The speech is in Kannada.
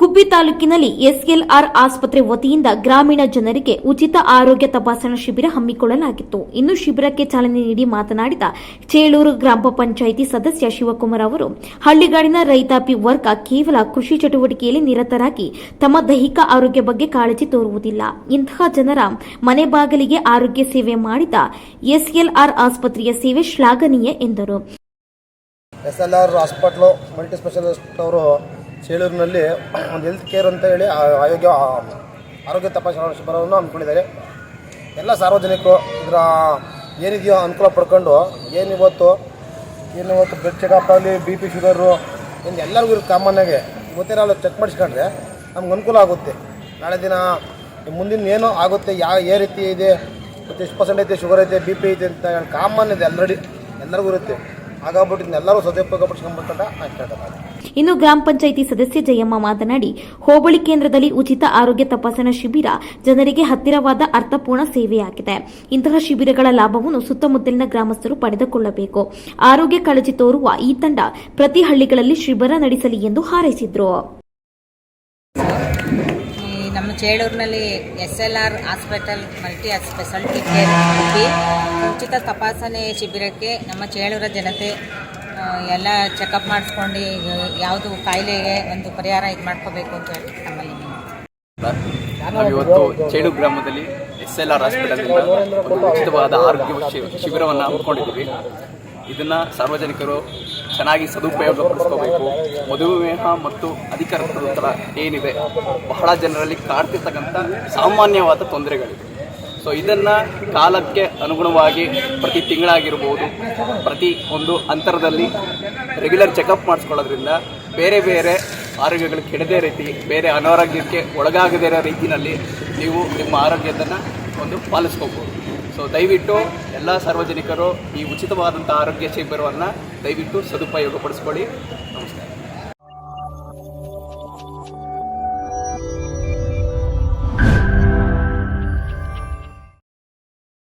ಕುಬ್ಬಿ ತಾಲೂಕಿನಲ್ಲಿ ಎಸ್ಎಲ್ಆರ್ ಆಸ್ಪತ್ರೆ ವತಿಯಿಂದ ಗ್ರಾಮೀಣ ಜನರಿಗೆ ಉಚಿತ ಆರೋಗ್ಯ ತಪಾಸಣಾ ಶಿಬಿರ ಹಮ್ಮಿಕೊಳ್ಳಲಾಗಿತ್ತು. ಇನ್ನು ಶಿಬಿರಕ್ಕೆ ಚಾಲನೆ ನೀಡಿ ಮಾತನಾಡಿದ ಚೇಳೂರು ಗ್ರಾಮ ಪಂಚಾಯಿತಿ ಸದಸ್ಯ ಶಿವಕುಮಾರ್ ಅವರು, ಹಳ್ಳಿಗಾಡಿನ ರೈತಾಪಿ ವರ್ಗ ಕೇವಲ ಕೃಷಿ ಚಟುವಟಿಕೆಯಲ್ಲಿ ನಿರತರಾಗಿ ತಮ್ಮ ದೈಹಿಕ ಆರೋಗ್ಯ ಬಗ್ಗೆ ಕಾಳಜಿ ತೋರುವುದಿಲ್ಲ. ಇಂತಹ ಜನರ ಮನೆ ಬಾಗಿಲಿಗೆ ಆರೋಗ್ಯ ಸೇವೆ ಮಾಡಿದ ಎಸ್ಎಲ್ಆರ್ ಆಸ್ಪತ್ರೆಯ ಸೇವೆ ಶ್ಲಾಘನೀಯ ಎಂದರು. ಸೇಳೂರಿನಲ್ಲಿ ಒಂದು ಹೆಲ್ತ್ ಕೇರ್ ಅಂತ ಹೇಳಿ ಆರೋಗ್ಯ ಆರೋಗ್ಯ ತಪಾಸಣಾ ಶಿಬಿರವನ್ನು ಅಂದ್ಕೊಂಡಿದ್ದಾರೆ ಎಲ್ಲ ಸಾರ್ವಜನಿಕರು ಇದರ ಏನಿದೆಯೋ ಅನುಕೂಲ ಪಡ್ಕೊಂಡು ಏನಿವತ್ತು ಏನು ಇವತ್ತು ಬ್ಲಡ್ ಚೆಕಪ್ ಆಗಲಿ ಬಿ ಪಿ ಶುಗರು ಇನ್ನು ಎಲ್ಲರಿಗೂ ಇರುತ್ತೆ ಕಾಮನ್ನಾಗೆ ಇವತ್ತೇ ನಾವು ಚೆಕ್ ಮಾಡಿಸ್ಕೊಂಡ್ರೆ ನಮ್ಗೆ ಅನುಕೂಲ ಆಗುತ್ತೆ. ನಾಳೆ ದಿನ ಮುಂದಿನ ಏನು ಆಗುತ್ತೆ ಯಾವ ಏ ರೀತಿ ಇದೆ, ಮತ್ತು ಎಷ್ಟು ಪರ್ಸೆಂಟ್ ಐತೆ ಶುಗರ್ ಐತೆ ಬಿ ಪಿ ಐತೆ ಅಂತ ಕಾಮನ್ ಇದೆ ಆಲ್ರೆಡಿ ಎಲ್ಲರಿಗೂ ಇರುತ್ತೆ. ಇನ್ನು ಗ್ರಾಮ ಪಂಚಾಯಿತಿ ಸದಸ್ಯೆ ಜಯಮ್ಮ ಮಾತನಾಡಿ, ಹೋಬಳಿ ಕೇಂದ್ರದಲ್ಲಿ ಉಚಿತ ಆರೋಗ್ಯ ತಪಾಸಣಾ ಶಿಬಿರ ಜನರಿಗೆ ಹತ್ತಿರವಾದ ಅರ್ಥಪೂರ್ಣ ಸೇವೆಯಾಗಿದೆ. ಇಂತಹ ಶಿಬಿರಗಳ ಲಾಭವನ್ನು ಸುತ್ತಮುತ್ತಲಿನ ಗ್ರಾಮಸ್ಥರು ಪಡೆದುಕೊಳ್ಳಬೇಕು. ಆರೋಗ್ಯ ಕಾಳಜಿ ತೋರುವ ಈ ತಂಡ ಪ್ರತಿ ಹಳ್ಳಿಗಳಲ್ಲಿ ಶಿಬಿರ ನಡೆಸಲಿ ಎಂದು ಹಾರೈಸಿದ್ರು. ಚೇಳೂರಿನಲ್ಲಿ S L R hospital multi speciality care ಉಚಿತ ತಪಾಸಣೆ ಶಿಬಿರಕ್ಕೆ ನಮ್ಮ ಚೇಳೂರ ಜನತೆ ಎಲ್ಲ ಚೆಕಪ್ ಮಾಡಿಸ್ಕೊಂಡು ಯಾವುದು ಕಾಯಿಲೆಗೆ ಒಂದು ಪರಿಹಾರ ಇದು ಮಾಡ್ಕೋಬೇಕು ಅಂತ ಹೇಳಿ ನಮ್ಮಲ್ಲಿ ನಾವಿವತ್ತು ಚೇಡು ಗ್ರಾಮದಲ್ಲಿ ಎಸ್ ಎಲ್ ಆರ್ ಹಾಸ್ಪಿಟಲ್ನಿಂದ ಉಚಿತವಾದ ಆರೋಗ್ಯ ಶಿಬಿರವನ್ನು ಹಮ್ಮಿಕೊಂಡಿದ್ದೀವಿ. ಇದನ್ನು ಸಾರ್ವಜನಿಕರು ಚೆನ್ನಾಗಿ ಸದುಪಯೋಗ ಪಡಿಸ್ಕೋಬೇಕು ಮಧುಮೇಹ ಮತ್ತು ಅಧಿಕ ರಕ್ತದೊತ್ತಡ ಏನಿದೆ, ಬಹಳ ಜನರಲ್ಲಿ ಕಾಡ್ತಿರ್ತಕ್ಕಂಥ ಸಾಮಾನ್ಯವಾದ ತೊಂದರೆಗಳಿವೆ. ಸೊ ಇದನ್ನು ಕಾಲಕ್ಕೆ ಅನುಗುಣವಾಗಿ ಪ್ರತಿ ತಿಂಗಳಾಗಿರ್ಬೋದು, ಪ್ರತಿ ಒಂದು ಅಂತರದಲ್ಲಿ ರೆಗ್ಯುಲರ್ ಚೆಕಪ್ ಮಾಡಿಸ್ಕೊಳ್ಳೋದ್ರಿಂದ ಬೇರೆ ಬೇರೆ ಆರೋಗ್ಯಗಳು ಕೆಡದೇ ರೀತಿ, ಬೇರೆ ಅನಾರೋಗ್ಯಕ್ಕೆ ಒಳಗಾಗದೇ ಇರೋ ರೀತಿಯಲ್ಲಿ ನೀವು ನಿಮ್ಮ ಆರೋಗ್ಯದನ್ನು ಒಂದು ಪಾಲಿಸ್ಕೋಬೋದು. ಸೊ ದಯವಿಟ್ಟು ಎಲ್ಲ ಸಾರ್ವಜನಿಕರು ಈ ಉಚಿತವಾದಂಥ ಆರೋಗ್ಯ ಶಿಬಿರವನ್ನು ದಯವಿಟ್ಟು ಸದುಪಯೋಗಪಡಿಸ್ಕೊಳ್ಳಿ. ನಮಸ್ಕಾರ.